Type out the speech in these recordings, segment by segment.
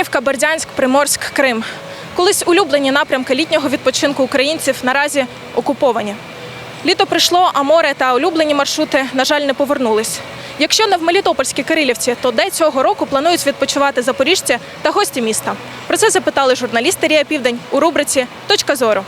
Кирилівка, Бердянськ, Приморськ, Крим. Колись улюблені напрямки літнього відпочинку українців наразі окуповані. Літо прийшло, а море та улюблені маршрути, на жаль, не повернулись. Якщо не в Мелітопольській Кирилівці, то де цього року планують відпочивати запоріжці та гості міста? Про це запитали журналісти Рія Південь у рубриці Точка зору.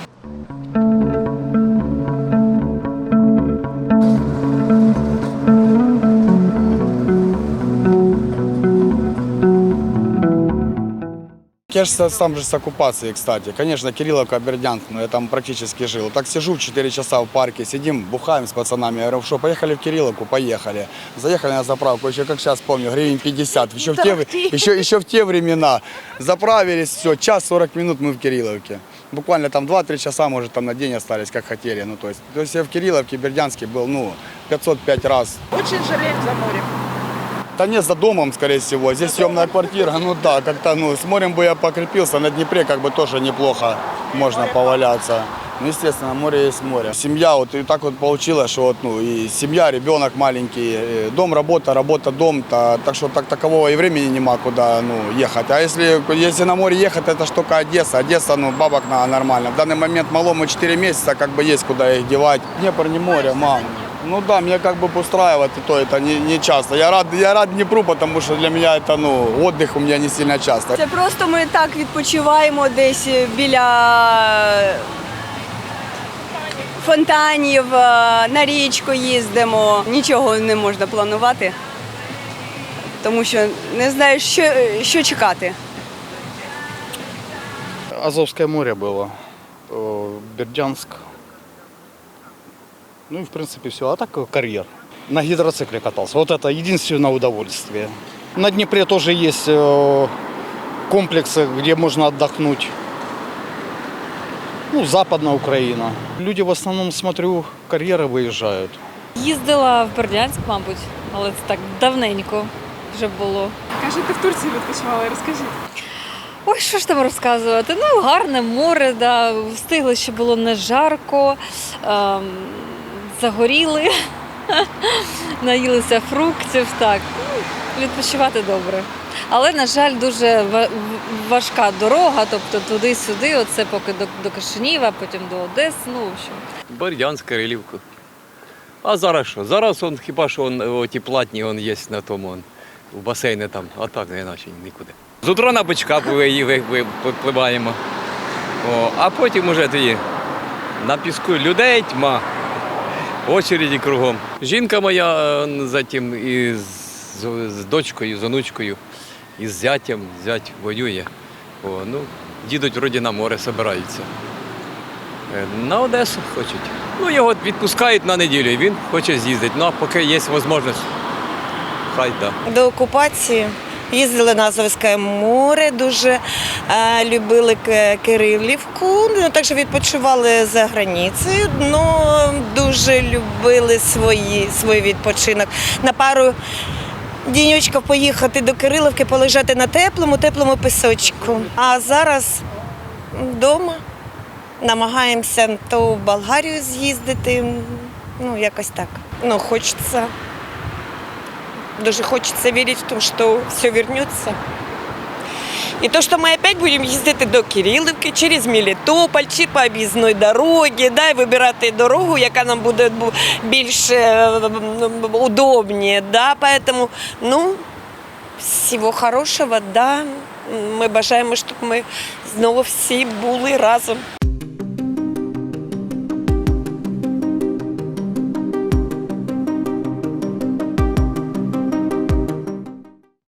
Я же сам же с оккупации, кстати. Конечно, Кирилловка, Бердянск, но я там практически жил. Так сижу 4 часа в парке, сидим, бухаем с пацанами. Я говорю, что, поехали в Кирилловку? Поехали. Заехали на заправку, еще как сейчас помню, гривен 50. Еще в те, еще, еще в те времена. Заправились, все, час 40 минут мы в Кирилловке. Буквально там 2-3 часа, может, там на день остались, как хотели. Ну, то есть, то есть я в Кирилловке, Бердянске был, ну, 505 раз. Очень жалеем за морем. Да нет, за домом, скорее всего. Здесь съемная квартира. Ну да, как-то, ну, с морем бы я покрепился. На Днепре как бы тоже неплохо можно поваляться. Ну, естественно, море есть море. Семья, вот и так вот получилось, что вот, ну, и семья, ребенок маленький, э, дом, работа, работа, дом. та- так что так такового и времени нема куда, ну, ехать. А если, если на море ехать, это ж только Одесса. Одесса, ну, бабок на нормально. В данный момент малому 4 месяца, как бы есть куда их девать. Днепр не море, мам. Ну да, меня как бы устраивает и то, это не, не часто. Я рад, я рад Днепру, потому что для меня это, ну, отдых у меня не сильно часто. Це просто ми так відпочиваємо десь біля фонтанів, е, на річку їздимо. Нічого не можна планувати, тому що не знаєш, що, що чекати. Азовское море было, э, Бердянск. Ну и в принципе все. А так э, карьер. На гидроцикле катался. Вот это единственное удовольствие. На Днепре тоже есть э, комплексы, где можно отдохнуть. Ну, Западная Украина. Люди в основном, смотрю, карьеры выезжают. Їздила в Бердянськ, мабуть, але це так давненько вже було. Кажете, в Турції відпочивали, розкажіть. Ой, що ж там розказувати? Ну, гарне море, да, встигли, що було не жарко, ем, загоріли, наїлися фруктів, так. Ну, відпочивати добре. Але, на жаль, дуже важка дорога, тобто туди-сюди, оце поки до, до Кишинєва, потім до Одеси, ну, в общем. Бердянськ, Кирилівку. А зараз що? Зараз он, хіба що он, ті платні он є на тому он, в басейні там, а так не іначе нікуди. З утра на бичка попливаємо, О, а потім уже тоді на піску людей тьма, очереді кругом. Жінка моя е, затім із з, з дочкою, з онучкою, із зятям, зять воює. О, ну, їдуть вроді на море, збираються. Е, На Одесу хочуть. Ну, його відпускають на неділю, і він хоче з'їздити. Ну, а поки є можливість, хай да. До окупації їздили на Азовське море, дуже е, любили Кирилівку, ну, також відпочивали за границею, ну, дуже любили свої, свій відпочинок. На пару дінючків поїхати до Кирилівки, полежати на теплому, теплому пісочку. А зараз вдома намагаємося то в Болгарію з'їздити, ну, якось так. Ну, хочеться даже хочется верить в то, что все вернется. И то, что мы опять будем ездить до Кирилівки, через Мелітополь, чи по об'їзної дорогі, да, і вибирати дорогу, яка нам буде бу- більш удобніше. Да, поэтому, ну, всього хорошого, да. Ми бажаємо, щоб ми знову всі були разом.